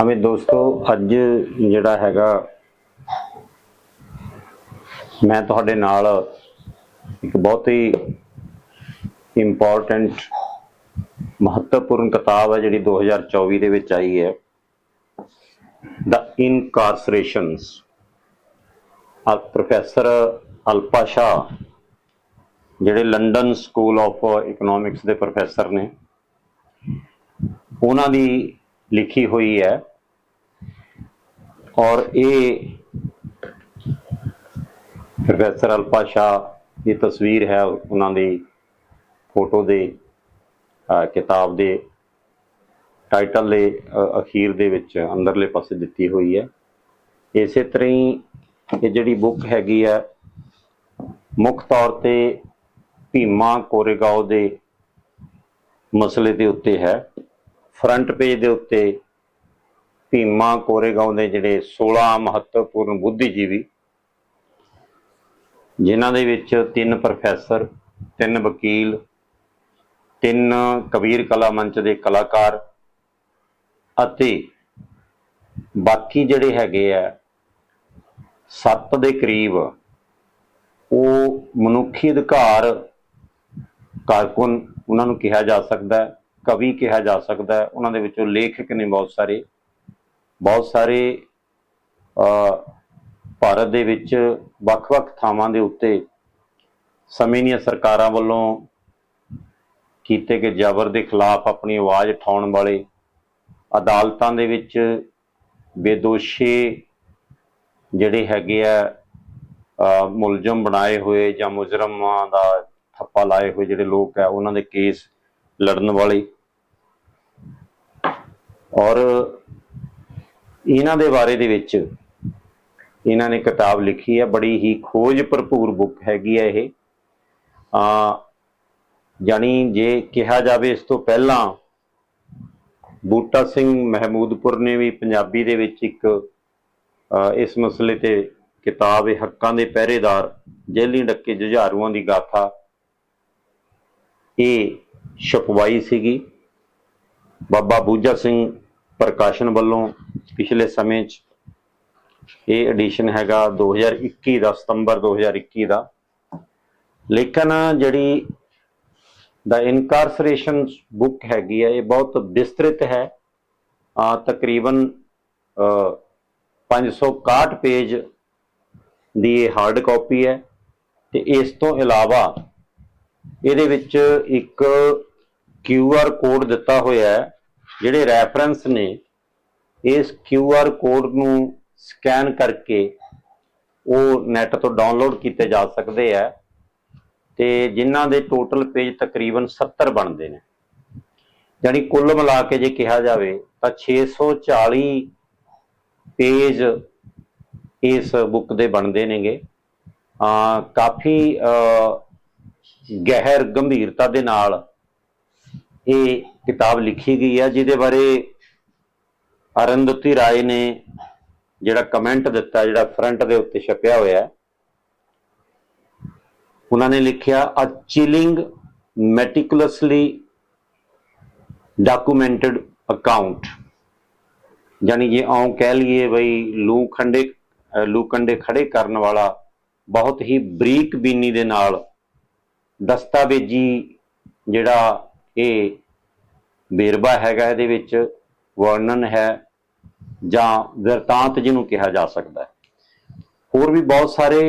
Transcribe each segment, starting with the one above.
ਹਮੇ ਦੋਸਤੋ, ਅੱਜ ਜਿਹੜਾ ਹੈਗਾ, ਮੈਂ ਤੁਹਾਡੇ ਨਾਲ ਇੱਕ ਬਹੁਤ ਹੀ ਇੰਪੋਰਟੈਂਟ ਮਹੱਤਵਪੂਰਨ ਕਿਤਾਬ ਹੈ ਜਿਹੜੀ 2024 ਦੇ ਵਿੱਚ ਆਈ ਹੈ। ਦ ਇਨਕਾਰਸਰੇਸ਼ਨਸ ਆ ਪ੍ਰੋਫੈਸਰ ਅਲਪਾ ਸ਼ਾਹ ਜਿਹੜੇ ਲੰਡਨ ਸਕੂਲ ਆਫ ਇਕਨੋਮਿਕਸ ਦੇ ਪ੍ਰੋਫੈਸਰ ਨੇ, ਉਹਨਾਂ ਦੀ ਲਿਖੀ ਹੋਈ ਹੈ। ਔਰ ਇਹ ਪ੍ਰੋਫੈਸਰ ਅਲਪਾਸ਼ਾਹ ਦੀ ਤਸਵੀਰ ਹੈ, ਉਹਨਾਂ ਦੀ ਫੋਟੋ ਦੇ ਕਿਤਾਬ ਦੇ ਟਾਈਟਲ ਦੇ ਅਖੀਰ ਦੇ ਵਿੱਚ ਅੰਦਰਲੇ ਪਾਸੇ ਦਿੱਤੀ ਹੋਈ ਹੈ। ਇਸੇ ਤਰ੍ਹਾਂ ਹੀ ਇਹ ਜਿਹੜੀ ਬੁੱਕ ਹੈਗੀ ਹੈ, ਮੁੱਖ ਤੌਰ ਤੇ ਭੀਮਾ ਕੋਰੇਗਾਓ ਦੇ ਮਸਲੇ ਦੇ ਉੱਤੇ ਹੈ। ਫਰੰਟ ਪੇਜ ਦੇ ਉੱਤੇ ਭੀਮਾ ਕੋਰੇਗਾਉਂ ਦੇ ਜਿਹੜੇ 16 ਮਹੱਤਵਪੂਰਨ ਬੁੱਧੀਜੀਵੀ, ਜਿਨ੍ਹਾਂ ਦੇ ਵਿੱਚ ਤਿੰਨ ਪ੍ਰੋਫੈਸਰ, ਤਿੰਨ ਵਕੀਲ, ਤਿੰਨ ਕਬੀਰ ਕਲਾ ਮੰਚ ਦੇ ਕਲਾਕਾਰ ਅਤੇ ਬਾਕੀ ਜਿਹੜੇ ਹੈਗੇ ਆ, ਸੱਤ ਦੇ ਕਰੀਬ, ਉਹ ਮਨੁੱਖੀ ਅਧਿਕਾਰ ਕਾਰਕੁਨ ਉਹਨਾਂ ਨੂੰ ਕਿਹਾ ਜਾ ਸਕਦਾ ਹੈ, ਕਵੀ ਕਿਹਾ ਜਾ ਸਕਦਾ ਹੈ, ਉਹਨਾਂ ਦੇ ਵਿੱਚੋਂ ਲੇਖਕ ਨੇ ਬਹੁਤ ਸਾਰੇ ਬਹੁਤ ਸਾਰੇ ਭਾਰਤ ਦੇ ਵਿੱਚ ਵੱਖ-ਵੱਖ ਥਾਵਾਂ ਦੇ ਉੱਤੇ ਸਮੇਂ ਦੀਆਂ ਸਰਕਾਰਾਂ ਵੱਲੋਂ ਕੀਤੇ ਗਏ ਜ਼ਬਰ ਦੇ ਖਿਲਾਫ ਆਪਣੀ ਆਵਾਜ਼ ਉਠਾਉਣ ਵਾਲੇ ਅਦਾਲਤਾਂ ਦੇ ਵਿੱਚ ਬੇਦੋਸ਼ੇ ਜਿਹੜੇ ਹੈਗੇ ਆ ਮੁਲਜ਼ਮ ਬਣਾਏ ਹੋਏ ਜਾਂ ਮੁਜਰਮਾਂ ਦਾ ਥੱਪਾ ਲਾਏ ਹੋਏ ਜਿਹੜੇ ਲੋਕ ਆ, ਉਹਨਾਂ ਦੇ ਕੇਸ ਲੜਨ ਵਾਲੇ। ਔਰ ਇਹਨਾਂ ਦੇ ਬਾਰੇ ਦੇ ਵਿੱਚ ਇਹਨਾਂ ਨੇ ਕਿਤਾਬ ਲਿਖੀ ਹੈ ਬੜੀ ਹੀ ਖੋਜ ਭਰਪੂਰ ਬੁੱਕ ਹੈਗੀ ਹੈ ਇਹ। ਆ ਜਾਨੀ ਜੇ ਕਿਹਾ ਜਾਵੇ ਇਸ ਤੋਂ ਪਹਿਲਾਂ ਬੂਟਾ ਸਿੰਘ ਮਹਿਮੂਦਪੁਰ ਨੇ ਵੀ ਪੰਜਾਬੀ ਦੇ ਵਿੱਚ ਇੱਕ ਇਸ ਮਸਲੇ ਤੇ ਕਿਤਾਬ ਹੈ ਹੱਕਾਂ ਦੇ ਪਹਿਰੇਦਾਰ ਜੇਲੀ ਡੱਕੇ ਜੁਝਾਰੂਆਂ ਦੀ ਗਾਥਾ ਇਹ ਛਪਵਾਈ ਸੀਗੀ। ਬਾਬਾ ਬੂਜਾ ਸਿੰਘ ਪ੍ਰਕਾਸ਼ਨ ਵੱਲੋਂ ਪਿਛਲੇ ਸਮੇਂ 'ਚ ਇਹ ਐਡੀਸ਼ਨ ਹੈਗਾ 2021 ਦਾ, ਸਤੰਬਰ 2021 ਦਾ। ਲੇਕਿਨ ਜਿਹੜੀ ਦਾ ਇਨਕਾਰਸਰੇਸ਼ਨ ਬੁੱਕ ਹੈਗੀ ਹੈ ਇਹ ਬਹੁਤ ਵਿਸਤ੍ਰਿਤ ਹੈ। ਆ ਤਕਰੀਬਨ ਅ, 561 ਪੇਜ ਦੀ ਇਹ ਹਾਰਡ ਕਾਪੀ ਹੈ। ਤੇ ਇਸ ਤੋਂ ਇਲਾਵਾ ਇਹਦੇ ਵਿੱਚ ਇੱਕ ਕਿਊ ਆਰ ਕੋਡ ਦਿੱਤਾ ਹੋਇਆ ਹੈ ਜਿਹੜੇ ਰੈਫਰੈਂਸ ਨੇ ਇਸ ਕਿਊ ਆਰ ਕੋਡ ਨੂੰ ਸਕੈਨ ਕਰਕੇ ਉਹ ਨੈਟ ਤੋਂ ਡਾਊਨਲੋਡ ਕੀਤੇ ਜਾ ਸਕਦੇ ਆ ਤੇ ਜਿਨ੍ਹਾਂ ਦੇ ਟੋਟਲ ਪੇਜ ਤਕਰੀਬਨ 70 ਬਣਦੇ ਨੇ। ਯਾਨੀ ਕੁੱਲ ਮਿਲਾ ਕੇ ਜੇ ਕਿਹਾ ਜਾਵੇ ਤਾਂ 640 ਪੇਜ ਇਸ ਬੁੱਕ ਦੇ ਬਣਦੇ ਨੇਗੇ। ਆ ਕਾਫੀ ਗਹਿਰ ਗੰਭੀਰਤਾ ਦੇ ਨਾਲ ਇਹ ਕਿਤਾਬ ਲਿਖੀ ਗਈ ਹੈ ਜਿਹਦੇ ਬਾਰੇ ਅਰੰਦਤੀ ਰਾਏ ਨੇ ਜਿਹੜਾ ਕਮੈਂਟ ਦਿੱਤਾ, ਜਿਹੜਾ ਫਰੰਟ ਦੇ ਉੱਤੇ ਛਪਿਆ ਹੋਇਆ ਹੈ ਉਹਨਾਂ ਨੇ ਲਿਖਿਆ a chilling meticulously documented account ਯਾਨੀ ਜੇ ਆਉਂ ਕਹਿ ਲਈਏ ਬਈ ਲੂ ਖੰਡੇ ਲੂ ਕੰਡੇ ਖੜੇ ਕਰਨ ਵਾਲਾ ਬਹੁਤ ਹੀ ਬਰੀਕ ਬੀਨੀ ਦੇ ਨਾਲ ਦਸਤਾਵੇਜੀ ਜਿਹੜਾ ਇਹ ਵੇਰਵਾ ਹੈਗਾ ਇਹਦੇ ਵਿੱਚ ਵਰਣਨ ਹੈ ਜਾਂ ਵਰਤਾਂਤ ਜਿਹਨੂੰ ਕਿਹਾ ਜਾ ਸਕਦਾ ਹੈ। ਹੋਰ ਵੀ ਬਹੁਤ ਸਾਰੇ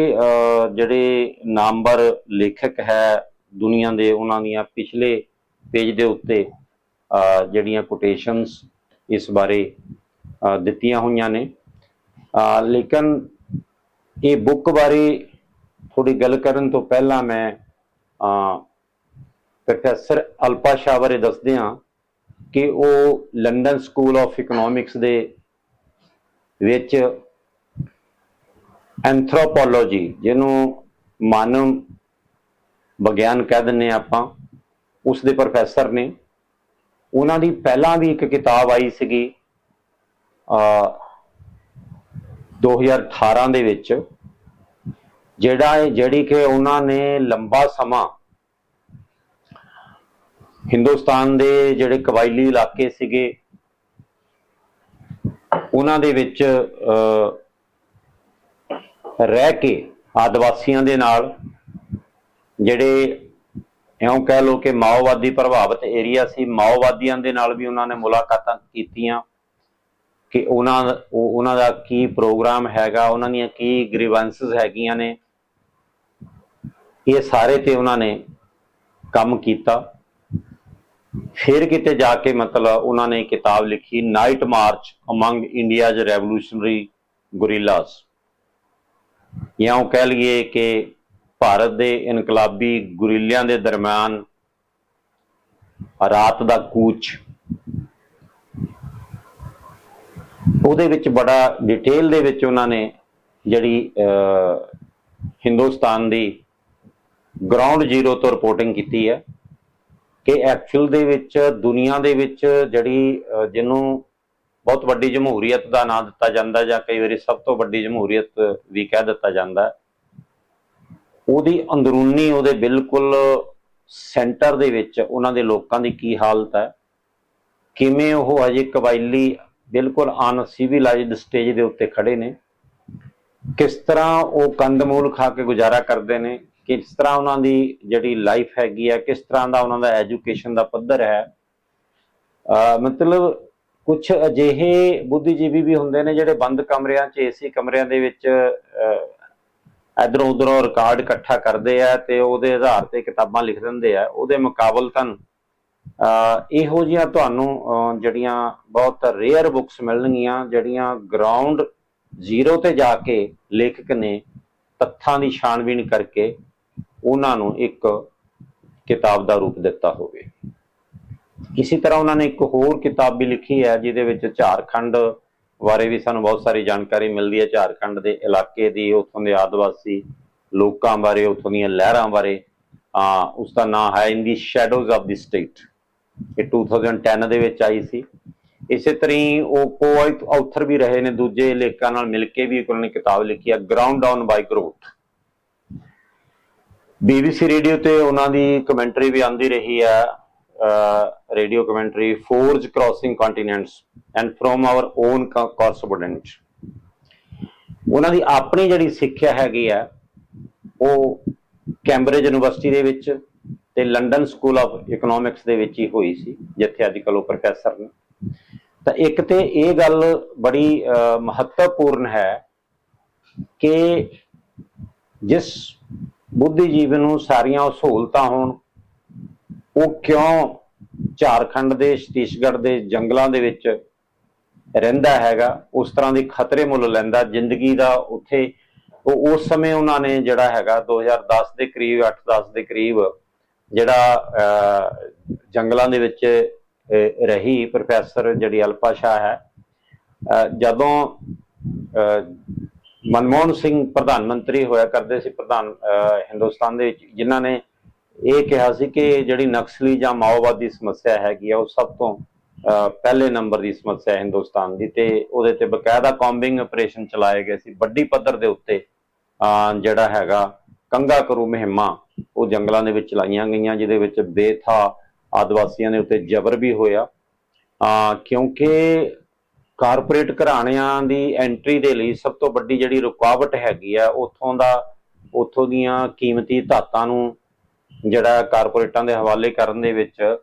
ਜਿਹੜੇ ਨਾਮਵਰ ਲੇਖਕ ਹੈ ਦੁਨੀਆ ਦੇ, ਉਹਨਾਂ ਦੀਆਂ ਪਿਛਲੇ ਪੇਜ ਦੇ ਉੱਤੇ ਜਿਹੜੀਆਂ ਕੋਟੇਸ਼ਨਸ ਇਸ ਬਾਰੇ ਦਿੱਤੀਆਂ ਹੋਈਆਂ ਨੇ। ਲੇਕਿਨ ਇਹ ਬੁੱਕ ਬਾਰੇ ਥੋੜੀ ਗੱਲ ਕਰਨ ਤੋਂ ਪਹਿਲਾਂ ਮੈਂ ਪ੍ਰੋਫੈਸਰ ਅਲਪਾ ਸ਼ਾਹ ਬਾਰੇ ਦੱਸਦੇ ਹਾਂ ਕਿ ਉਹ ਲੰਡਨ ਸਕੂਲ ਆਫ ਇਕਨੋਮਿਕਸ ਦੇ ਵਿੱਚ ਐਂਥਰੋਪੋਲੋਜੀ ਜਿਹਨੂੰ ਮਾਨਵ ਵਿਗਿਆਨ ਕਹਿ ਦਿੰਨੇ ਆਪਾਂ ਉਸ ਦੇ ਪ੍ਰੋਫੈਸਰ ਨੇ। ਉਹਨਾਂ ਦੀ ਪਹਿਲਾਂ ਵੀ ਇੱਕ ਕਿਤਾਬ ਆਈ ਸੀਗੀ ਅ 2018 ਦੇ ਵਿੱਚ, ਜਿਹੜਾ ਜਿਹੜੀ ਕਿ ਉਹਨਾਂ ਨੇ ਲੰਬਾ ਸਮਾਂ ਹਿੰਦੁਸਤਾਨ ਦੇ ਜਿਹੜੇ ਕਬਾਇਲੀ ਇਲਾਕੇ ਸੀਗੇ, ਉਹਨਾਂ ਦੇ ਵਿੱਚ ਰਹਿ ਕੇ ਆਦਿਵਾਸੀਆਂ ਦੇ ਨਾਲ ਜਿਹੜੇ ਇਉਂ ਕਹਿ ਲੋ ਕਿ ਮਾਓਵਾਦੀ ਪ੍ਰਭਾਵਿਤ ਏਰੀਆ ਸੀ, ਮਾਓਵਾਦੀਆਂ ਦੇ ਨਾਲ ਵੀ ਉਹਨਾਂ ਨੇ ਮੁਲਾਕਾਤਾਂ ਕੀਤੀਆਂ ਕਿ ਉਹਨਾਂ ਉਹਨਾਂ ਦਾ ਕੀ ਪ੍ਰੋਗਰਾਮ ਹੈਗਾ, ਉਹਨਾਂ ਦੀਆਂ ਕੀ ਗ੍ਰੀਵੈਂਸਸ ਹੈਗੀਆਂ ਨੇ। ਇਹ ਸਾਰੇ ਤੇ ਉਹਨਾਂ ਨੇ ਕੰਮ ਕੀਤਾ। ਫਿਰ ਕਿਤੇ ਜਾ ਕੇ ਮਤਲਬ ਉਹਨਾਂ ਨੇ ਕਿਤਾਬ ਲਿਖੀ night march among India's revolutionary guerrillas ਜਾਂ ਉਹ ਕਹਿ ਲਈਏ ਕਿ ਭਾਰਤ ਦੇ ਇਨਕਲਾਬੀ ਗੁਰੀਲਿਆਂ ਦੇ ਦਰਮਿਆਨ ਰਾਤ ਦਾ ਕੂਚ, ਉਹਦੇ ਵਿੱਚ ਬੜਾ ਡਿਟੇਲ ਦੇ ਵਿੱਚ ਉਹਨਾਂ ਨੇ ਜਿਹੜੀ ਹਿੰਦੁਸਤਾਨ ਦੀ ਗਰਾਊਂਡ ਜ਼ੀਰੋ ਤੋਂ ਰਿਪੋਰਟਿੰਗ ਕੀਤੀ ਹੈ ਕਿ ਐਕਚੁਅਲ ਦੇ ਵਿੱਚ, ਦੁਨੀਆ ਦੇ ਵਿੱਚ ਜਿਹੜੀ ਜਿਹਨੂੰ ਬਹੁਤ ਵੱਡੀ ਜਮਹੂਰੀਅਤ ਦਾ ਨਾਂ ਦਿੱਤਾ ਜਾਂਦਾ ਜਾਂ ਕਈ ਵਾਰੀ ਸਭ ਤੋਂ ਵੱਡੀ ਜਮਹੂਰੀਅਤ ਵੀ ਕਹਿ ਦਿੱਤਾ ਜਾਂਦਾ ਉਹਦੀ ਅੰਦਰੂਨੀ, ਉਹਦੇ ਬਿਲਕੁਲ ਸੈਂਟਰ ਦੇ ਵਿੱਚ ਉਹਨਾਂ ਦੇ ਲੋਕਾਂ ਦੀ ਕੀ ਹਾਲਤ ਹੈ, ਕਿਵੇਂ ਉਹ ਅਜੇ ਕਬਾਇਲੀ, ਬਿਲਕੁਲ ਅਨਸਿਵਿਲਾਈਜ਼ਡ ਸਟੇਜ ਦੇ ਉੱਤੇ ਖੜੇ ਨੇ, ਕਿਸ ਤਰ੍ਹਾਂ ਉਹ ਕੰਦਮੂਲ ਖਾ ਕੇ ਗੁਜ਼ਾਰਾ ਕਰਦੇ ਨੇ, ਕਿਸ ਤਰ੍ਹਾਂ ਉਹਨਾਂ ਦੀ ਜਿਹੜੀ ਲਾਈਫ ਹੈਗੀ ਹੈ, ਕਿਸ ਤਰ੍ਹਾਂ ਦਾ ਉਹਨਾਂ ਦਾ ਐਜੂਕੇਸ਼ਨ ਦਾ ਪੱਧਰ ਹੈ। ਮਤਲਬ ਕੁਝ ਅਜਿਹੇ ਬੁੱਧੀਜੀਵੀ ਵੀ ਹੁੰਦੇ ਨੇ ਜਿਹੜੇ ਬੰਦ ਕਮਰਿਆਂ 'ਚ, ਏਸੀ ਕਮਰਿਆਂ ਦੇ ਵਿੱਚ ਇਧਰੋਂ ਉਧਰੋਂ ਰਿਕਾਰਡ ਇਕੱਠਾ ਕਰਦੇ ਆ ਤੇ ਉਹਦੇ ਆਧਾਰ ਤੇ ਕਿਤਾਬਾਂ ਲਿਖ ਦਿੰਦੇ ਆ। ਉਹਦੇ ਮੁਕਾਬਲਤਨ ਇਹੋ ਜਿਹੀਆਂ ਤੁਹਾਨੂੰ ਜਿਹੜੀਆਂ ਬਹੁਤ ਰੇਅਰ ਬੁੱਕਸ ਮਿਲਣਗੀਆਂ, ਜਿਹੜੀਆਂ ਗਰਾਊਂਡ ਜ਼ੀਰੋ ਤੇ ਜਾ ਕੇ ਲੇਖਕ ਨੇ ਤੱਥਾਂ ਦੀ ਛਾਣਬੀਣ ਕਰਕੇ ਉਹਨਾਂ ਨੂੰ ਇੱਕ ਕਿਤਾਬ ਦਾ ਰੂਪ ਦਿੱਤਾ ਹੋਵੇ। ਇਸੇ ਤਰ੍ਹਾਂ ਉਹਨਾਂ ਨੇ ਇੱਕ ਹੋਰ ਕਿਤਾਬ ਵੀ ਲਿਖੀ ਹੈ, ਜਿਹਦੇ ਵਿੱਚ ਝਾਰਖੰਡ ਬਾਰੇ ਵੀ ਸਾਨੂੰ ਬਹੁਤ ਸਾਰੀ ਜਾਣਕਾਰੀ ਮਿਲਦੀ ਹੈ। ਝਾਰਖੰਡ ਦੇ ਇਲਾਕੇ ਦੀ, ਉੱਥੋਂ ਦੇ ਆਦਿਵਾਸੀ ਲੋਕਾਂ ਬਾਰੇ, ਉੱਥੋਂ ਦੀਆਂ ਲਹਿਰਾਂ ਬਾਰੇ। ਆ ਉਸ ਦਾ ਨਾਮ ਹੈ ਇਨ ਦੀ ਸ਼ੈਡੋਜ਼ ਆਫ ਦੀ ਸਟੇਟ ਇਹ 2010 ਦੇ ਵਿੱਚ ਆਈ ਸੀ। ਇਸੇ ਤਰ੍ਹਾਂ ਹੀ ਉਹ ਕੋ ਆਥਰ ਵੀ ਰਹੇ ਨੇ, ਦੂਜੇ ਲੇਖਕਾਂ ਨਾਲ ਮਿਲ ਕੇ ਵੀ ਉਹਨਾਂ ਨੇ ਕਿਤਾਬ ਲਿਖੀ ਹੈ ground down by growth BBC radio ਤੇ ਉਹਨਾਂ ਦੀ ਕਮੈਂਟਰੀ ਵੀ ਆਂਦੀ ਰਹੀ ਹੈ। Radio commentary forges crossing continents and from our own correspondent ਉਹਨਾਂ ਦੀ ਆਪਣੀ ਜਿਹੜੀ ਸਿੱਖਿਆ ਹੈਗੀ ਆ, ਉਹ ਕੈਂਬਰਿਜ ਯੂਨੀਵਰਸਿਟੀ ਦੇ ਵਿੱਚ ਤੇ ਲੰਡਨ ਸਕੂਲ ਆਫ ਇਕਨੋਮਿਕਸ ਦੇ ਵਿੱਚ ਹੀ ਹੋਈ ਸੀ, ਜਿੱਥੇ ਅੱਜ ਕੱਲ੍ਹ ਉਹ ਪ੍ਰੋਫੈਸਰ ਨੇ। ਤਾਂ ਇੱਕ ਤੇ ਇਹ ਗੱਲ ਬੜੀ ਮਹੱਤਵਪੂਰਨ ਹੈ ਕਿ ਜਿਸ ਬੁੱਧੀਜੀਵੀ ਨੂੰ ਸਾਰੀਆਂ ਸਹੂਲਤਾਂ ਹੋਣ ਉਹ ਕਿਉਂ ਝਾਰਖੰਡ ਦੇ ਛਤੀਸਗੜ੍ਹ ਦੇ ਜੰਗਲਾਂ ਦੇ ਵਿੱਚ ਰਹਿੰਦਾ ਹੈਗਾ? ਉਸ ਤਰ੍ਹਾਂ ਦੀ ਖਤਰੇ ਮੁੱਲ ਲੈਂਦਾ ਜ਼ਿੰਦਗੀ ਦਾ ਉੱਥੇ ਉਹ ਉਸ ਸਮੇਂ ਉਹਨਾਂ ਨੇ ਜਿਹੜਾ ਹੈਗਾ 2010 ਦੇ ਕਰੀਬ 8-10 ਦੇ ਕਰੀਬ ਜਿਹੜਾ ਅਹ, ਜੰਗਲਾਂ ਦੇ ਵਿੱਚ ਰਹੀ ਪ੍ਰੋਫੈਸਰ ਜਿਹੜੀ ਅਲਪਾ ਸ਼ਾਹ ਹੈ ਅਹ, ਜਦੋਂ ਅਹ, ਮਨਮੋਹਨ ਸਿੰਘ ਪ੍ਰਧਾਨ ਮੰਤਰੀ ਹੋਇਆ ਕਰਦੇ ਸੀ ਪ੍ਰਧਾਨ ਅਹ, ਹਿੰਦੁਸਤਾਨ ਦੇ ਵਿੱਚ ਜਿਨ੍ਹਾਂ ਨੇ ਇਹ ਕਿਹਾ ਸੀ ਕਿ ਜਿਹੜੀ ਨਕਸਲੀ ਜਾਂ ਮਾਓਵਾਦੀ ਸਮੱਸਿਆ ਹੈਗੀ ਆ ਉਹ ਸਭ ਤੋਂ ਪਹਿਲੇ ਨੰਬਰ ਦੀ ਸਮੱਸਿਆ ਹੈ ਹਿੰਦੁਸਤਾਨ ਦੀ ਤੇ ਉਹਦੇ ਤੇ ਬਕਾਇਦਾ ਕੌਂਬਿੰਗ ਆਪਰੇਸ਼ਨ ਚਲਾਏ ਗਏ ਸੀ। ਵੱਡੀ ਪੱਧਰ ਦੇ ਉੱਤੇ ਜਿਹੜਾ ਹੈਗਾ ਕੰਗਾ ਕਰੂ ਮਹਿਮਾ ਉਹ ਜੰਗਲਾਂ ਦੇ ਵਿੱਚ ਚਲਾਈਆਂ ਗਈਆਂ ਜਿਹਦੇ ਵਿੱਚ ਬੇਥਾ ਆਦਿਵਾਸੀਆਂ ਦੇ ਉੱਤੇ ਜ਼ਬਰ ਵੀ ਹੋਇਆ। ਅਹ, ਕਿਉਂਕਿ ਕਾਰਪੋਰੇਟ ਘਰਾਣਿਆਂ ਦੀ ਐਂਟਰੀ ਦੇ ਲਈ ਸਭ ਤੋਂ ਵੱਡੀ ਜਿਹੜੀ ਰੁਕਾਵਟ ਹੈਗੀ ਆ ਉੱਥੋਂ ਦਾ ਉੱਥੋਂ ਦੀਆਂ ਕੀਮਤੀ ਧਾਤਾਂ ਨੂੰ ਜਿਹੜਾ ਕਾਰਪੋਰੇਟਾਂ ਦੇ ਹਵਾਲੇ ਕਰਨ ਦੇ ਵਿੱਚ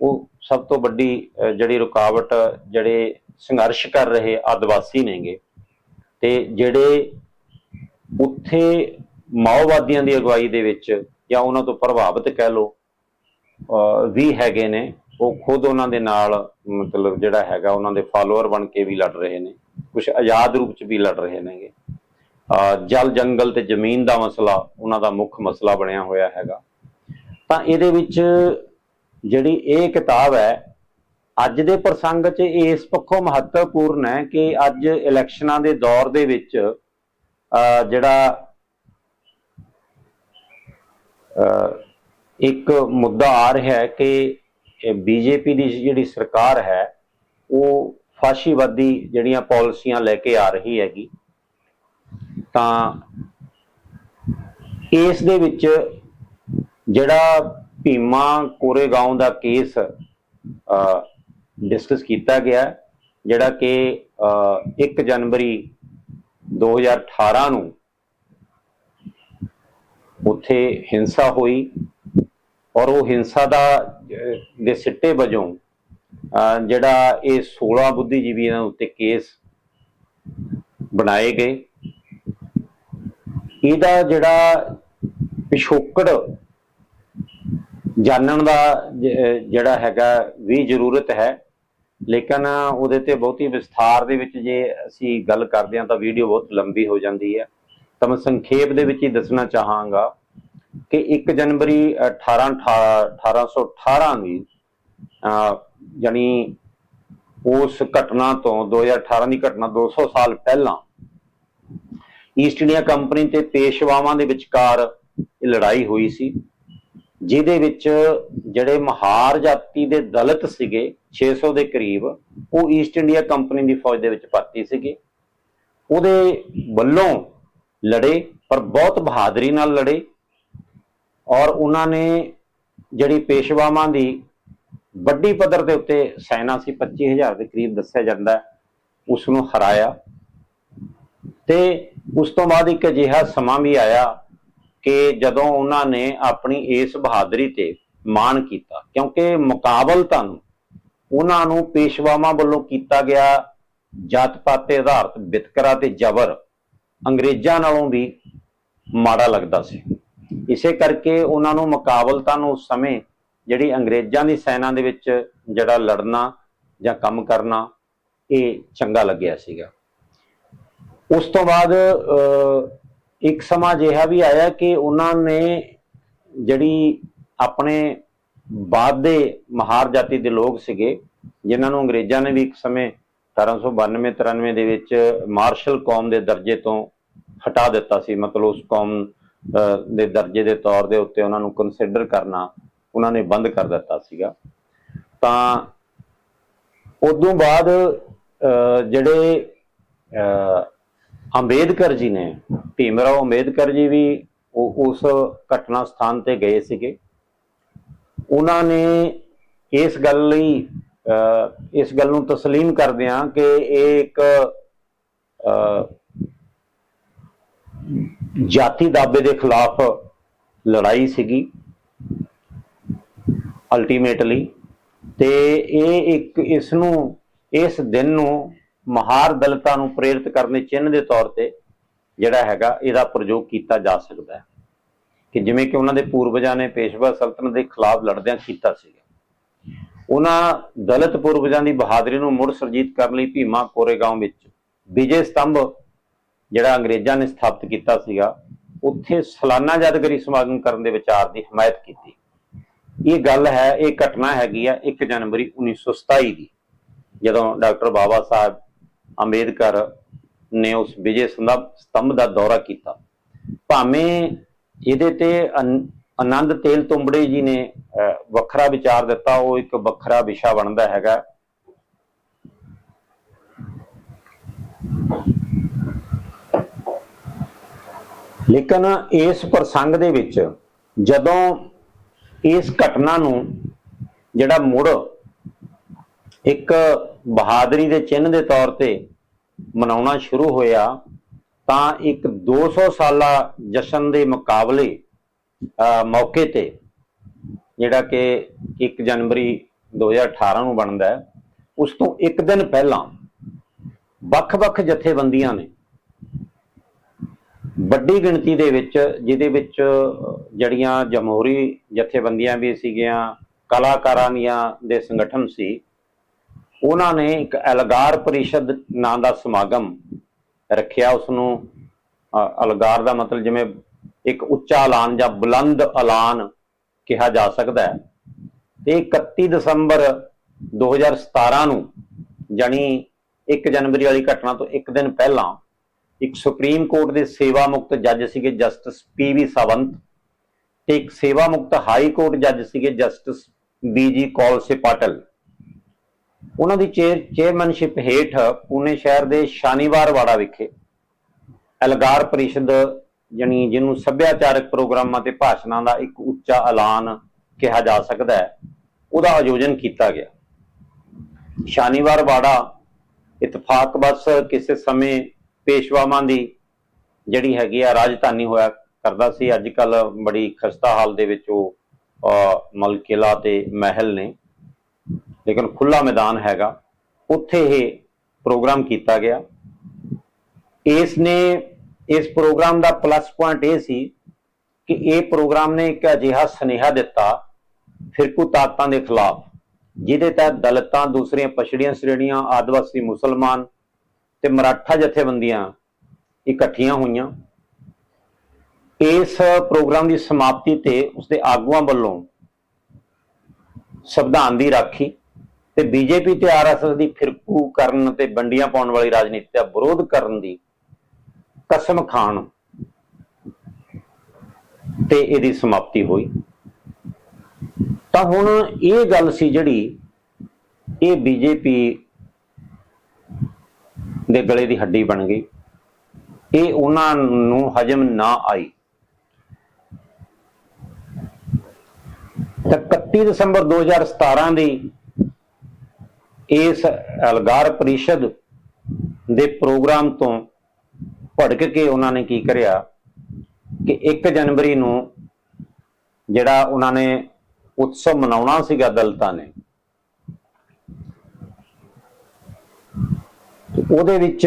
ਉਹ ਸਭ ਤੋਂ ਵੱਡੀ ਜਿਹੜੀ ਰੁਕਾਵਟ, ਜਿਹੜੇ ਸੰਘਰਸ਼ ਕਰ ਰਹੇ ਆਦਿਵਾਸੀ ਨੇਗੇ। ਤੇ ਜਿਹੜੇ ਉੱਥੇ ਮਾਓਵਾਦੀਆਂ ਦੀ ਅਗਵਾਈ ਦੇ ਵਿੱਚ ਜਾਂ ਉਹਨਾਂ ਤੋਂ ਪ੍ਰਭਾਵਿਤ ਕਹਿ ਲੋ ਵੀ ਹੈਗੇ ਨੇ, ਉਹ ਖੁਦ ਉਹਨਾਂ ਦੇ ਨਾਲ ਮਤਲਬ ਜਿਹੜਾ ਹੈਗਾ ਉਹਨਾਂ ਦੇ ਫਾਲੋਅਰ ਬਣ ਕੇ ਵੀ ਲੜ ਰਹੇ ਨੇ ਕੁਝ ਆਜ਼ਾਦ ਰੂਪ ਚ ਵੀ ਲੜ ਰਹੇ ਨੇਗੇ। ਜਲ ਜੰਗਲ ਤੇ ਜ਼ਮੀਨ ਦਾ ਮਸਲਾ, ਉਹਨਾਂ ਦਾ ਮੁੱਖ ਮਸਲਾ ਬਣਿਆ ਹੋਇਆ ਹੈਗਾ। ਤਾਂ ਇਹਦੇ ਵਿੱਚ ਜਿਹੜੀ ਇਹ ਕਿਤਾਬ ਹੈ, ਅੱਜ ਦੇ ਪ੍ਰਸੰਗ 'ਚ ਇਸ ਪੱਖੋਂ ਮਹੱਤਵਪੂਰਨ ਹੈ ਕਿ ਅੱਜ ਇਲੈਕਸ਼ਨਾਂ ਦੇ ਦੌਰ ਦੇ ਵਿੱਚ ਜਿਹੜਾ ਇੱਕ ਮੁੱਦਾ ਆ ਰਿਹਾ ਹੈ ਕਿ ਬੀਜੇਪੀ ਦੀ ਜਿਹੜੀ ਸਰਕਾਰ ਹੈ, ਉਹ ਫਾਸ਼ੀਵਾਦੀ ਜਿਹੜੀਆਂ ਪਾਲਿਸੀਆਂ ਲੈ ਕੇ ਆ ਰਹੀ ਹੈਗੀ। ਤਾਂ ਇਸ ਦੇ ਵਿੱਚ ਜਿਹੜਾ ਭੀਮਾ ਕੋਰੇਗਾਂਵ ਦਾ ਕੇਸ ਡਿਸਕਸ ਕੀਤਾ ਗਿਆ ਜਿਹੜਾ ਕਿ ਅ, 1 ਜਨਵਰੀ 2018 ਨੂੰ ਉੱਥੇ ਹਿੰਸਾ ਹੋਈ ਔਰ ਉਹ ਹਿੰਸਾ ਦਾ ਦੇ ਸਿੱਟੇ ਵਜੋਂ ਜਿਹੜਾ ਇਹ 16 ਬੁੱਧੀਜੀਵੀਆਂ ਉੱਤੇ ਕੇਸ ਬਣਾਏ ਗਏ। ਇਹਦਾ ਜਿਹੜਾ ਪਿਛੋਕੜ ਜਾਣਨ ਦਾ ਜਿਹੜਾ ਹੈਗਾ ਵੀ ਜ਼ਰੂਰਤ ਹੈ। ਲੇਕਿਨ ਉਹਦੇ ਤੇ ਬਹੁਤੀ ਵਿਸਥਾਰ ਦੇ ਵਿੱਚ ਜੇ ਅਸੀਂ ਗੱਲ ਕਰਦੇ ਹਾਂ ਤਾਂ ਵੀਡੀਓ ਬਹੁਤ ਲੰਬੀ ਹੋ ਜਾਂਦੀ ਹੈ। ਤਾਂ ਮੈਂ ਸੰਖੇਪ ਦੇ ਵਿੱਚ ਹੀ ਦੱਸਣਾ ਚਾਹਾਂਗਾ ਕਿ 1 ਜਨਵਰੀ 18 1818 ਦੀ ਅਹ, ਜਾਣੀ ਉਸ ਘਟਨਾ ਤੋਂ 2018 ਦੀ ਘਟਨਾ 200 ਸਾਲ ਪਹਿਲਾਂ ਈਸਟ ਇੰਡੀਆ ਕੰਪਨੀ ਤੇ ਪੇਸ਼ਵਾਵਾਂ ਦੇ ਵਿਚਕਾਰ ਲੜਾਈ ਹੋਈ ਸੀ। ਜਿਹਦੇ ਵਿੱਚ ਜਿਹੜੇ ਮਹਾਰ ਜਾਤੀ ਦੇ ਦਲਿਤ ਸੀਗੇ 600 ਦੇ ਕਰੀਬ ਉਹ ਈਸਟ ਇੰਡੀਆ ਕੰਪਨੀ ਦੀ ਫੌਜ ਦੇ ਵਿੱਚ ਭਰਤੀ ਸੀਗੇ। ਉਹਦੇ ਵੱਲੋਂ ਲੜੇ ਪਰ ਬਹੁਤ ਬਹਾਦਰੀ ਨਾਲ ਲੜੇ। ਔਰ ਉਹਨਾਂ ਨੇ ਜਿਹੜੀ ਪੇਸ਼ਵਾਵਾਂ ਦੀ ਵੱਡੀ ਪੱਧਰ ਦੇ ਉੱਤੇ ਸੈਨਾ ਸੀ 25000 ਦੇ ਕਰੀਬ ਦੱਸਿਆ ਜਾਂਦਾ ਹੈ, ਉਸ ਨੂੰ ਹਰਾਇਆ। ਤੇ ਉਸ ਤੋਂ ਬਾਅਦ ਇੱਕ ਅਜਿਹਾ ਸਮਾਂ ਵੀ ਆਇਆ ਕਿ ਜਦੋਂ ਉਹਨਾਂ ਨੇ ਆਪਣੀ ਇਸ ਬਹਾਦਰੀ ਤੇ ਮਾਣ ਕੀਤਾ ਕਿਉਂਕਿ ਮੁਕਾਬਲਤਨ ਉਹਨਾਂ ਨੂੰ ਪੇਸ਼ਵਾਵਾਂ ਵੱਲੋਂ ਕੀਤਾ ਗਿਆ ਜਾਤ ਪਾਤ ਤੇ ਆਧਾਰਿਤ ਵਿਤਕਰਾ ਤੇ ਜ਼ਬਰ ਅੰਗਰੇਜ਼ਾਂ ਨਾਲੋਂ ਵੀ ਮਾੜਾ ਲੱਗਦਾ ਸੀ। ਇਸੇ ਕਰਕੇ ਉਹਨਾਂ ਨੂੰ ਮੁਕਾਬਲਤਾ ਨੂੰ ਉਸ ਸਮੇਂ ਜਿਹੜੀ ਅੰਗਰੇਜ਼ਾਂ ਦੀ ਸੈਨਾ ਦੇ ਵਿੱਚ ਜਿਹੜਾ ਲੜਨਾ ਜਾਂ ਕੰਮ ਕਰਨਾ ਇਹ ਚੰਗਾ ਲੱਗਿਆ ਸੀਗਾ। ਉਸ ਤੋਂ ਬਾਅਦ ਅਹ, ਇੱਕ ਸਮਾਂ ਅਜਿਹਾ ਵੀ ਆਇਆ ਕਿ ਉਹਨਾਂ ਨੇ ਜਿਹੜੀ ਆਪਣੇ ਬਾਅਦ ਦੇ ਮਹਾਰ ਜਾਤੀ ਦੇ ਲੋਕ ਸੀਗੇ ਜਿਨ੍ਹਾਂ ਨੂੰ ਅੰਗਰੇਜ਼ਾਂ ਨੇ ਵੀ ਇੱਕ ਸਮੇਂ 1892 93 ਦੇ ਵਿੱਚ ਮਾਰਸ਼ਲ ਕੌਮ ਦੇ ਦਰਜੇ ਤੋਂ ਹਟਾ ਦਿੱਤਾ ਸੀ। ਮਤਲਬ ਉਸ ਕੌਮ ਅਹ, ਦੇ ਦਰਜੇ ਦੇ ਤੌਰ ਦੇ ਉੱਤੇ ਉਹਨਾਂ ਨੂੰ ਕੰਸੀਡਰ ਕਰਨਾ ਉਹਨਾਂ ਨੇ ਬੰਦ ਕਰ ਦਿੱਤਾ ਸੀਗਾ। ਤਾਂ ਉਦੋਂ ਬਾਅਦ ਅਹ, ਜਿਹੜੇ ਅਹ, ਅੰਬੇਦਕਰ ਜੀ ਨੇ ਭੀਮਰਾਓ ਅੰਬੇਦਕਰ ਜੀ ਵੀ ਉਹ- ਉਸ ਘਟਨਾ ਸਥਾਨ ਤੇ ਗਏ ਸੀਗੇ ਉਹਨਾਂ ਨੇ ਇਸ ਗੱਲ ਲਈ ਅਹ, ਇਸ ਗੱਲ ਨੂੰ تسلیم ਕਰਦਿਆਂ ਕਿ ਇਹ ਇੱਕ ਅਹ, ਜਾਤੀ ਦਾਬੇ ਦੇ ਖਿਲਾਫ ਲੜਾਈ ਸੀਗੀ ਅਲਟੀਮੇਟਲੀ ਤੇ ਇਹ ਇੱਕ ਇਸ ਨੂੰ ਇਸ ਦਿਨ ਨੂੰ ਮਹਾਰ ਦਲਿਤਾਂ ਨੂੰ ਪ੍ਰੇਰਿਤ ਕਰਨ ਦੇ ਚਿੰਨ੍ਹ ਦੇ ਤੌਰ ਤੇ ਜਿਹੜਾ ਹੈਗਾ ਇਹਦਾ ਪ੍ਰਯੋਗ ਕੀਤਾ ਜਾ ਸਕਦਾ ਹੈ। ਕਿ ਜਿਵੇਂ ਕਿ ਉਹਨਾਂ ਦੇ ਪੂਰਵਜਾਂ ਨੇ ਪੇਸ਼ਵਾ ਸਲਤਨਤ ਦੇ ਖਿਲਾਫ ਲੜਦਿਆਂ ਕੀਤਾ ਸੀਗਾ। ਉਹਨਾਂ ਦਲਿਤ ਪੂਰਵਜਾਂ ਦੀ ਬਹਾਦਰੀ ਨੂੰ ਮੁੜ ਸਰਜੀਤ ਕਰਨ ਲਈ ਭੀਮਾ ਕੋਰੇਗਾਂਵ ਵਿੱਚ ਵਿਜੇ ਸਤੰਭ ਜਿਹੜਾ ਅੰਗਰੇਜ਼ਾਂ ਨੇ ਸਥਾਪਿਤ ਕੀਤਾ ਸੀਗਾ, ਉੱਥੇ ਸਾਲਾਨਾ ਯਾਦਗਾਰੀ ਸਮਾਗਮ ਕਰਨ ਦੇ ਵਿਚਾਰ ਦੀ ਹਮਾਇਤ ਕੀਤੀ। ਇਹ ਗੱਲ ਹੈ, ਇਹ ਘਟਨਾ ਹੈਗੀ ਆ 1 ਜਨਵਰੀ 1927 ਦੀ, ਜਦੋਂ ਡਾਕਟਰ ਬਾਬਾ ਸਾਹਿਬ ਅੰਬੇਦਕਰ ਨੇ ਉਸ ਵਿਜੇ ਸੰਧਾ- ਸਤੰਭ ਦਾ ਦੌਰਾ ਕੀਤਾ। ਭਾਵੇਂ ਇਹਦੇ ਤੇ ਆਨੰਦ ਤੇਲ ਤੁੰਬੜੇ ਜੀ ਨੇ ਵੱਖਰਾ ਵਿਚਾਰ ਦਿੱਤਾ, ਉਹ ਇੱਕ ਵੱਖਰਾ ਵਿਸ਼ਾ ਬਣਦਾ ਹੈਗਾ। ਲੇਕਿਨ ਇਸ ਪ੍ਰਸੰਗ ਦੇ ਵਿੱਚ ਜਦੋਂ ਇਸ ਘਟਨਾ ਨੂੰ ਜਿਹੜਾ ਮੁੜ ਇੱਕ ਬਹਾਦਰੀ ਦੇ ਚਿੰਨ੍ਹ ਦੇ ਤੌਰ ਤੇ ਮਨਾਉਣਾ ਸ਼ੁਰੂ ਹੋਇਆ ਤਾਂ ਇੱਕ 200 ਸਾਲਾ ਜਸ਼ਨ ਦੇ ਮੁਕਾਬਲੇ ਮੌਕੇ ਤੇ ਜਿਹੜਾ ਕਿ 1 ਜਨਵਰੀ 2018 ਨੂੰ ਬਣਦਾ ਹੈ ਉਸ ਤੋਂ ਇੱਕ ਦਿਨ ਪਹਿਲਾਂ ਵੱਖ-ਵੱਖ ਜਥੇਬੰਦੀਆਂ ਨੇ ਵੱਡੀ ਗਿਣਤੀ ਦੇ ਵਿੱਚ ਜਿਹਦੇ ਵਿੱਚ ਅਹ, ਜਿਹੜੀਆਂ ਜਮਹੂਰੀ ਜਥੇਬੰਦੀਆਂ ਵੀ ਸੀਗੀਆਂ ਕਲਾਕਾਰਾਂ ਦੀਆਂ ਦੇ ਸੰਗਠਨ ਸੀ ਉਹਨਾਂ ਨੇ ਇੱਕ ਅਲਗਾਰ ਪਰਿਸ਼ਦ ਨਾਂ ਦਾ ਸਮਾਗਮ ਰੱਖਿਆ ਉਸ ਨੂੰ ਅਲਗਾਰ ਦਾ ਮਤਲਬ ਜਿਵੇਂ ਇੱਕ ਉੱਚਾ ਐਲਾਨ ਜਾਂ ਬੁਲੰਦ ਐਲਾਨ ਕਿਹਾ ਜਾ ਸਕਦਾ ਹੈ। ਤੇ 31 ਦਸੰਬਰ 2017 ਨੂੰ ਜਾਨੀ 1 ਜਨਵਰੀ ਵਾਲੀ ਘਟਨਾ ਤੋਂ ਇੱਕ ਦਿਨ ਪਹਿਲਾਂ ਇੱਕ ਸੁਪਰੀਮ ਕੋਰਟ ਦੇ ਸੇਵਾ ਮੁਕਤ ਜੱਜ ਸੀਗੇ ਜਸਟਿਸ ਪੀ ਵੀ ਸਾਵੰਤ ਤੇ ਇੱਕ ਸੇਵਾ ਮੁਕਤ ਹਾਈ ਕੋਰਟ ਜੱਜ ਸੀਗੇ ਜਸਟਿਸ ਬੀ ਜੀ ਕੌਲਸੇ ਪਾਟਲ ਉਹਨਾਂ ਦੀ ਚੇਅਰ ਚੇਅਰਮੈਨਸ਼ਿਪ ਹੇਠ ਪੂਨੇ ਸ਼ਹਿਰ ਦੇ ਸ਼ਾਨੀਵਾਰ ਵਾੜਾ ਵਿਖੇ ਐਲਗਾਰ ਪਰਿਸ਼ਦ ਯਾਨੀ ਜਿਹਨੂੰ ਸੱਭਿਆਚਾਰਕ ਪ੍ਰੋਗਰਾਮਾਂ ਤੇ ਭਾਸ਼ਣਾਂ ਦਾ ਇੱਕ ਉੱਚਾ ਐਲਾਨ ਕਿਹਾ ਜਾ ਸਕਦਾ ਹੈ ਉਹਦਾ ਆਯੋਜਨ ਕੀਤਾ ਗਿਆ। ਸ਼ਾਨੀਵਾਰ ਵਾੜਾ ਇਤਫਾਕ ਬਸ ਕਿਸੇ ਸਮੇਂ ਪੇਸ਼ਵਾਵਾਂ ਦੀ ਜਿਹੜੀ ਹੈਗੀ ਆ ਰਾਜਧਾਨੀ ਹੋਇਆ ਕਰਦਾ ਸੀ। ਅੱਜ ਕੱਲ ਬੜੀ ਖਸਤਾ ਹਾਲ ਦੇ ਵਿੱਚ ਉਹ ਅਹ, ਤੇ ਮਹਿਲ ਨੇ। ਲੇਕਿਨ ਖੁੱਲਾ ਮੈਦਾਨ ਹੈਗਾ। ਉੱਥੇ ਇਹ ਪ੍ਰੋਗਰਾਮ ਕੀਤਾ ਗਿਆ। ਇਸ ਨੇ ਇਸ ਪ੍ਰੋਗਰਾਮ ਦਾ ਪਲੱਸ ਪੁਆਇੰਟ ਇਹ ਸੀ ਕਿ ਇਹ ਪ੍ਰੋਗਰਾਮ ਨੇ ਇੱਕ ਅਜਿਹਾ ਸੁਨੇਹਾ ਦਿੱਤਾ ਫਿਰਕੂ ਤਾਕਤਾਂ ਦੇ ਖਿਲਾਫ, ਜਿਹਦੇ ਤਹਿਤ ਦਲਿਤਾਂ, ਦੂਸਰੀਆਂ ਪਛੜੀਆਂ ਸ਼੍ਰੇਣੀਆਂ, ਆਦਿਵਾਸੀ ਮੁਸਲਮਾਨ ਤੇ ਮਰਾਠਾ ਜਥੇਬੰਦੀਆਂ ਇਕੱਠੀਆਂ ਹੋਈਆਂ। ਇਸ ਪ੍ਰੋਗਰਾਮ ਦੀ ਸਮਾਪਤੀ ਤੇ ਉਸਦੇ ਆਗੂਆਂ ਵੱਲੋਂ ਸੰਵਿਧਾਨ ਦੀ ਰਾਖੀ ਤੇ ਬੀਜੇਪੀ ਤੇ ਆਰਐਸਐਸ ਦੀ ਫਿਰਕੂ ਕਰਨ ਤੇ ਵੰਡੀਆਂ ਪਾਉਣ ਵਾਲੀ ਰਾਜਨੀਤੀ ਦਾ ਵਿਰੋਧ ਕਰਨ ਦੀ ਕਸਮ ਖਾਣ ਤੇ ਇਹਦੀ ਸਮਾਪਤੀ ਹੋਈ। ਤਾਂ ਹੁਣ ਇਹ ਗੱਲ ਸੀ ਜਿਹੜੀ ਇਹ ਬੀਜੇਪੀ ਦੇ ਗਲੇ ਦੀ ਹੱਡੀ ਬਣ ਗਈ। ਇਹ ਉਹਨਾਂ ਨੂੰ ਹਜਮ ਨਾ ਆਈ। ਤਾਂ 31 ਦਸੰਬਰ 2017 ਦੀ ਇਸ ਅਲਗਾਰ ਪਰਿਸ਼ਦ ਦੇ ਪ੍ਰੋਗਰਾਮ ਤੋਂ ਭੜਕ ਕੇ ਉਹਨਾਂ ਨੇ ਕੀ ਕਰਿਆ ਕਿ 1 ਜਨਵਰੀ ਨੂੰ ਜਿਹੜਾ ਉਹਨਾਂ ਨੇ ਉਤਸਵ ਮਨਾਉਣਾ ਸੀਗਾ ਦਲਤਾਂ ਨੇ ਉਹਦੇ ਵਿੱਚ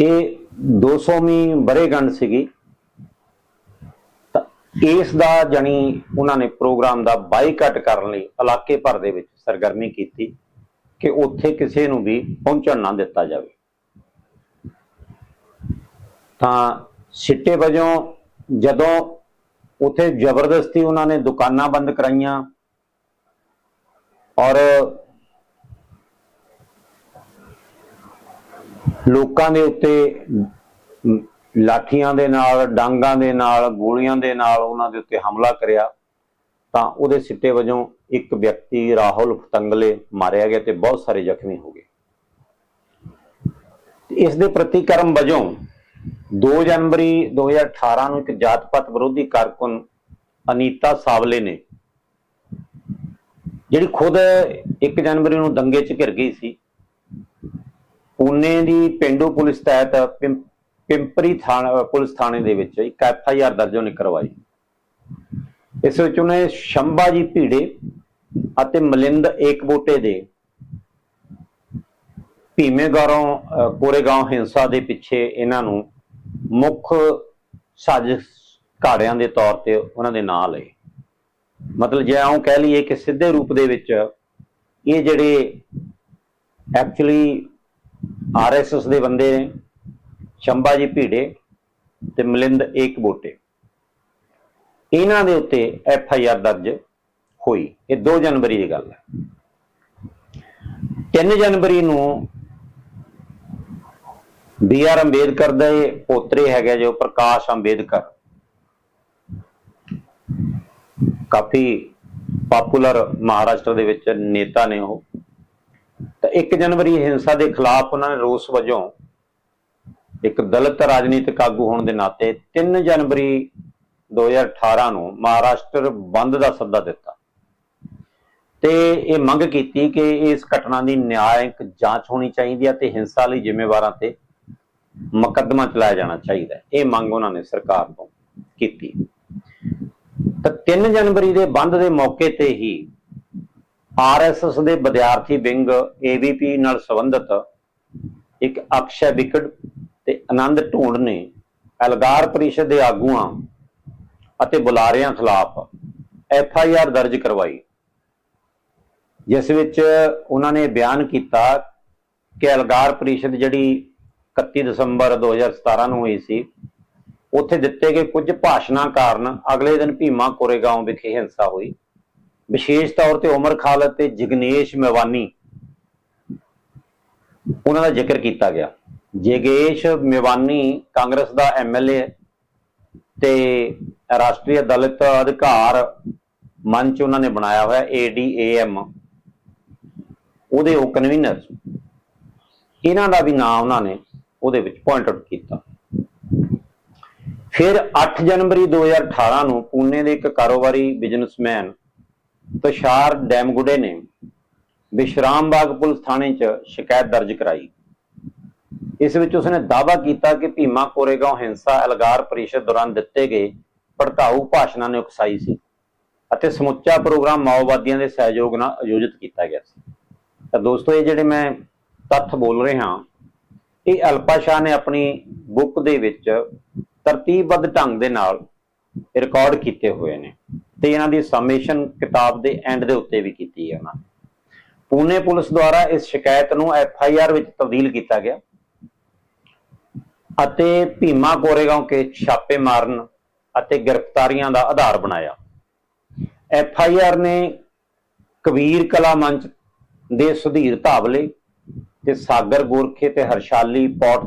ਇਹ 200ਵੀਂ ਬਰੇਗੰਢ ਸੀਗੀ। ਇਸ ਦਾ ਜਾਨੀ ਉਹਨਾਂ ਨੇ ਪ੍ਰੋਗਰਾਮ ਦਾ ਬਾਈਕਾਟ ਕਰਨ ਲਈ ਇਲਾਕੇ ਭਰ ਦੇ ਵਿੱਚ ਸਰਗਰਮੀ ਕੀਤੀ ਕਿ ਉੱਥੇ ਕਿਸੇ ਨੂੰ ਵੀ ਪਹੁੰਚਣ ਨਾ ਦਿੱਤਾ ਜਾਵੇ। ਤਾਂ ਸਿੱਟੇ ਵਜੋਂ ਜਦੋਂ ਉਥੇ ਜ਼ਬਰਦਸਤੀ ਉਹਨਾਂ ਨੇ ਦੁਕਾਨਾਂ ਬੰਦ ਕਰਾਈਆਂ ਔਰ ਲੋਕਾਂ ਦੇ ਉੱਤੇ ਲਾਠੀਆਂ ਦੇ ਨਾਲ, ਡਾਂਗਾਂ ਦੇ ਨਾਲ, ਗੋਲੀਆਂ ਦੇ ਨਾਲ ਉਹਨਾਂ ਦੇ ਉੱਤੇ ਹਮਲਾ ਕਰਿਆ, ਤਾਂ ਉਹਦੇ ਸਿੱਟੇ ਵਜੋਂ ਇੱਕ ਵਿਅਕਤੀ ਰਾਹੁਲ ਫਤੰਗਲੇ ਮਾਰਿਆ ਗਿਆ ਤੇ ਬਹੁਤ ਸਾਰੇ ਜ਼ਖਮੀ ਹੋ ਗਏ। ਇਸ ਦੇ ਪ੍ਰਤੀਕਰਮ ਵਜੋਂ 2 ਜਨਵਰੀ 2018 ਨੂੰ ਇੱਕ ਜਾਤ-ਪਾਤ ਵਿਰੋਧੀ ਕਾਰਕੁਨ ਅਨੀਤਾ ਸਾਵਲੇ ਨੇ, ਜਿਹੜੀ ਖੁਦ 1 ਜਨਵਰੀ ਨੂੰ ਦੰਗੇ 'ਚ ਘਿਰ ਗਈ ਸੀ, ਪੂਨੇ ਦੀ ਪਿੰਡੂ ਪੁਲਿਸ ਤਹਿਤ ਪਿੰਪਰੀ ਥਾਣਾ, ਪੁਲਿਸ ਥਾਣੇ ਦੇ ਵਿੱਚ ਇੱਕ ਐਫ ਆਈ ਆਰ ਦਰਜ ਉਹਨੇ ਕਰਵਾਈ। ਇਸ ਵਿੱਚ ਉਹਨੇ ਸ਼ੰਭਾ ਜੀ ਭੀੜੇ ਅਤੇ ਮਲਿੰਦ ਏਕਬੋਟੇ ਦੇ ਭੀਮੇ ਗੌਰੋਂ ਹਿੰਸਾ ਦੇ ਪਿੱਛੇ ਇਹਨਾਂ ਨੂੰ ਮੁੱਖ ਸਾਜ਼ਿਸ਼ ਘਾੜਿਆਂ ਦੇ ਤੌਰ ਤੇ ਉਹਨਾਂ ਦੇ ਨਾਂ ਲਏ। ਮਤਲਬ ਜੇ ਆਉਂ ਕਹਿ ਲਈਏ ਕਿ ਸਿੱਧੇ ਰੂਪ ਦੇ ਵਿੱਚ ਇਹ ਜਿਹੜੇ ਐਕਚੁਅਲੀ ਆਰਐਸਐਸ ਦੇ ਬੰਦੇ ਨੇ ਸ਼ੰਭਾਜੀ ਭੀੜੇ ਤੇ ਮਲਿੰਦ ਏਕ ਬੋਟੇ ਇਹਨਾਂ ਦੇ ਉੱਤੇ ਐਫ ਆਈ ਆਰ ਦਰਜ ਹੋਈ। ਇਹ 2 ਜਨਵਰੀ ਦੀ ਗੱਲ ਹੈ। 3 ਜਨਵਰੀ ਨੂੰ ਬੀ ਆਰ ਅੰਬੇਦਕਰ ਦੇ ਪੋਤਰੇ ਹੈਗੇ ਜੋ ਪ੍ਰਕਾਸ਼ ਅੰਬੇਦਕਰ। ਕਾਫੀ ਪਪੂਲਰ ਮਹਾਰਾਸ਼ਟਰ ਦੇ ਵਿੱਚ ਨੇਤਾ ਨੇ ਉਹ। ਤਾਂ 1 ਜਨਵਰੀ ਹਿੰਸਾ ਦੇ ਖਿਲਾਫ ਉਹਨਾਂ ਨੇ ਰੋਸ ਵਜੋਂ ਇੱਕ ਦਲਿਤ ਰਾਜਨੀਤਿਕ ਆਗੂ ਹੋਣ ਦੇ ਨਾਤੇ 3 ਜਨਵਰੀ 2018 ਨੂੰ ਮਹਾਰਾਸ਼ਟਰ ਬੰਦ ਦਾ ਸੱਦਾ ਦਿੱਤਾ। ਤੇ ਇਹ ਮੰਗ ਕੀਤੀ ਕਿ ਇਸ ਘਟਨਾ ਦੀ ਨਿਆਂਇਕ ਜਾਂਚ ਹੋਣੀ ਚਾਹੀਦੀ ਹੈ ਤੇ ਹਿੰਸਾ ਲਈ ਜ਼ਿੰਮੇਵਾਰਾਂ ਤੇ ਮੁਕੱਦਮਾ ਚਲਾਇਆ ਜਾਣਾ ਚਾਹੀਦਾ ਇਹ ਮੰਗ ਉਹਨਾਂ ਨੇ ਸਰਕਾਰ ਤੋਂ ਕੀਤੀ। ਤਾਂ 3 ਜਨਵਰੀ ਦੇ ਬੰਦ ਦੇ ਮੌਕੇ ਤੇ ਹੀ ਆਰਐਸਐਸ ਦੇ ਵਿਦਿਆਰਥੀ ਵਿੰਗ ਏਬੀਪੀ ਨਾਲ ਸੰਬੰਧਿਤ ਇੱਕ ਅਕਸ਼ੈ ਵਿਕਟ ਤੇ ਆਨੰਦ ਢੂੰਡ ਨੇ ਅਲਗਾਰ ਪਰਿਸ਼ਦ ਦੇ ਆਗੂਆਂ ਅਤੇ ਬੁਲਾਰਿਆਂ ਖਿਲਾਫ ਐਫ ਆਈ ਆਰ ਦਰਜ ਕਰਵਾਈ। ਜਿਸ ਵਿੱਚ ਉਹਨਾਂ ਨੇ ਬਿਆਨ ਕੀਤਾ ਕਿ ਅਲਗਾਰ ਪਰਿਸ਼ਦ ਜਿਹੜੀ 31 ਦਸੰਬਰ 2017 ਨੂੰ ਹੋਈ ਸੀ, ਉੱਥੇ ਦਿੱਤੇ ਗਏ ਕੁਝ ਭਾਸ਼ਣਾਂ ਕਾਰਨ ਅਗਲੇ ਦਿਨ ਭੀਮਾ ਕੋਰੇਗਾਂਵ ਵਿਖੇ ਹਿੰਸਾ ਹੋਈ। ਵਿਸ਼ੇਸ਼ ਤੌਰ ਤੇ ਉਮਰ ਖਾਲਦ ਤੇ ਜਿਗਨੇਸ਼ ਮੇਵਾਨੀ, ਉਹਨਾਂ ਦਾ ਜ਼ਿਕਰ ਕੀਤਾ ਗਿਆ। ਜਗੇਸ਼ ਮੇਵਾਨੀ ਕਾਂਗਰਸ ਦਾ ਐਮਐਲਏ ਤੇ ਰਾਸ਼ਟਰੀ ਦਲਿਤ ਅਧਿਕਾਰ ਮੰਚ ਉਹਨਾਂ ਨੇ ਬਣਾਇਆ ਹੋਇਆ ਏਡੀਏਐਮ ਉਹਦੇ ਉਹ ਕਨਵੀਨਰ ਇਹਨਾਂ ਦਾ ਵੀ ਨਾਮ ਉਹਨਾਂ ਨੇ ਉਹਦੇ ਵਿੱਚ ਪੁਆਇੰਟ ਆਊਟ ਕੀਤਾ। ਫਿਰ 8 ਜਨਵਰੀ 2018 ਨੂੰ ਪੂਨੇ ਦੇ ਇੱਕ ਕਾਰੋਬਾਰੀ ਬਿਜ਼ਨਸਮੈਨ ਤੁਸ਼ਾਰ ਡੈਮਗੁਡੇ ਨੇ ਵਿਸ਼ਰਾਮ ਬਾਗ ਪੁਲਿਸ ਥਾਣੇ 'ਚ ਸ਼ਿਕਾਇਤ ਦਰਜ ਕਰਾਈ। ਇਸ ਵਿੱਚ ਉਸਨੇ ਦਾਅਵਾ ਕੀਤਾ ਕਿ ਭੀਮਾ ਕੋਰੇਗਾਂਵ ਹਿੰਸਾ, ਅਲਗਾਰ ਪਰਿਸ਼ਦ ਦੌਰਾਨ ਦਿੱਤੇ ਗਏ ਭੜਕਾਊ ਭਾਸ਼ਣਾਂ ਨੇ ਉਕਸਾਈ ਸੀ ਅਤੇ ਸਮੁੱਚਾ ਪ੍ਰੋਗਰਾਮ ਮਾਓਵਾਦੀਆਂ ਦੇ ਸਹਿਯੋਗ ਨਾਲ ਆਯੋਜਿਤ ਕੀਤਾ ਗਿਆ ਸੀ। ਤਾਂ ਦੋਸਤੋ, ਇਹ ਜਿਹੜੇ ਮੈਂ ਤੱਥ ਬੋਲ ਰਿਹਾ ਇਹ ਅਲਪਾ ਸ਼ਾਹ ਨੇ ਆਪਣੀ ਬੁੱਕ ਦੇ ਵਿੱਚ ਤਰਤੀਬਬੱਧ ਢੰਗ ਦੇ ਨਾਲ ਰਿਕਾਰਡ ਕੀਤੇ ਹੋਏ ਨੇ ਤੇ ਇਹਨਾਂ ਦੀ ਸਮੇਸ਼ਨ ਕਿਤਾਬ ਦੇ ਐਂਡ ਦੇ ਉੱਤੇ ਵੀ ਕੀਤੀ ਹੈ ਉਹਨਾਂ ਪੂਨੇ ਪੁਲਿਸ ਦੁਆਰਾ ਇਸ ਸ਼ਿਕਾਇਤ ਨੂੰ ਐਫ ਆਈ ਆਰ ਵਿੱਚ ਤਬਦੀਲ ਕੀਤਾ ਗਿਆ। ਅਤੇ ਭੀਮਾ ਕੋਰੇਗਾਂਵ ਕੇ ਛਾਪੇ ਮਾਰਨ ਅਤੇ ਗ੍ਰਿਫਤਾਰੀਆਂ ਦਾ ਆਧਾਰ ਬਣਾਇਆ। ਐਫ ਆਈ ਆਰ ਨੇ ਕਬੀਰ ਕਲਾ ਮੰਚ ਦੇ ਸੁਧੀਰ ਧਾਵਲੇ ਤੇ ਸਾਗਰ ਗੋਰਖੇ ਤੇ ਹਰਸ਼ਾਲੀ ਪੌਟ